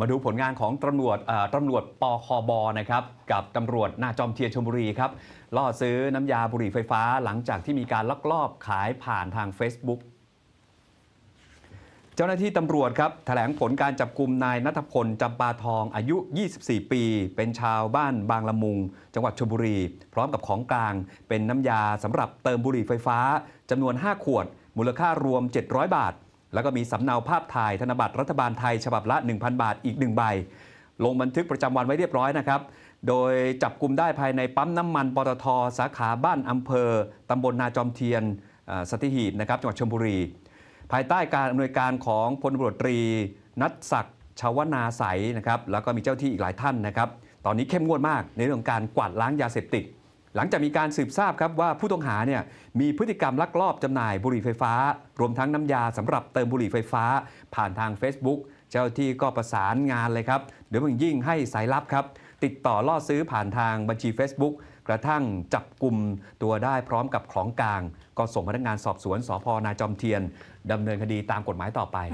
มาดูผลงานของตำรวจตำรวจปคบนะครับกับตำรวจนาจอมเทียนชลบุรีครับล่อซื้อน้ำยาบุหรี่ไฟฟ้าหลังจากที่มีการลักลอบขายผ่านทาง Facebook เจ้าหน้าที่ตำรวจครับแถลงผลการจับกลุ่มนายนัทพลจำปาทองอายุ 24 ปี เป็นชาวบ้านบางละมุง จังหวัดชลบุรี พร้อมกับของกลาง เป็นน้ำยาสำหรับเติมบุหรี่ไฟฟ้าจำนวน 5 ขวด มูลค่ารวม 700 บาท แล้วก็มีสำเนาภาพถ่ายธนบัตรรัฐบาลไทยฉบับละ 1,000 บาทอีก 1 ใบ ลงบันทึกประจำวันไว้เรียบร้อยนะครับ โดยจับกลุ่มได้ภายในปั๊มน้ำมันปตทสาขาบ้านอำเภอตำบลนาจอมเทียนสติหีบนะครับจังหวัดชลบุรี ภายใต้การอำนวยการของพลตำรวจตรี นัทศักดิ์ชาวนาใสนะครับแล้วก็มีเจ้าที่อีกหลายท่านนะครับตอนนี้เข้มงวดมากในเรื่องการกวาดล้างยาเสพติด หลังจากมีการสืบทราบครับว่าผู้ต้องหาเนี่ยมีพฤติกรรมลักลอบจำหน่ายบุหรี่ไฟฟ้า รวมทั้งน้ำยาสำหรับเติมบุหรี่ไฟฟ้า ผ่านทาง Facebook เจ้าที่ก็ประสานงานเลยครับเดี๋ยวมันยิ่งให้สายลับครับ ติดต่อล่อซื้อผ่านทางบัญชี Facebook กระทั่งจับกลุ่มตัวได้พร้อมกับของกลาง ก็ส่งพนักงานสอบสวนสพนาจอมเทียนดำเนินคดีตามกฎหมายต่อไป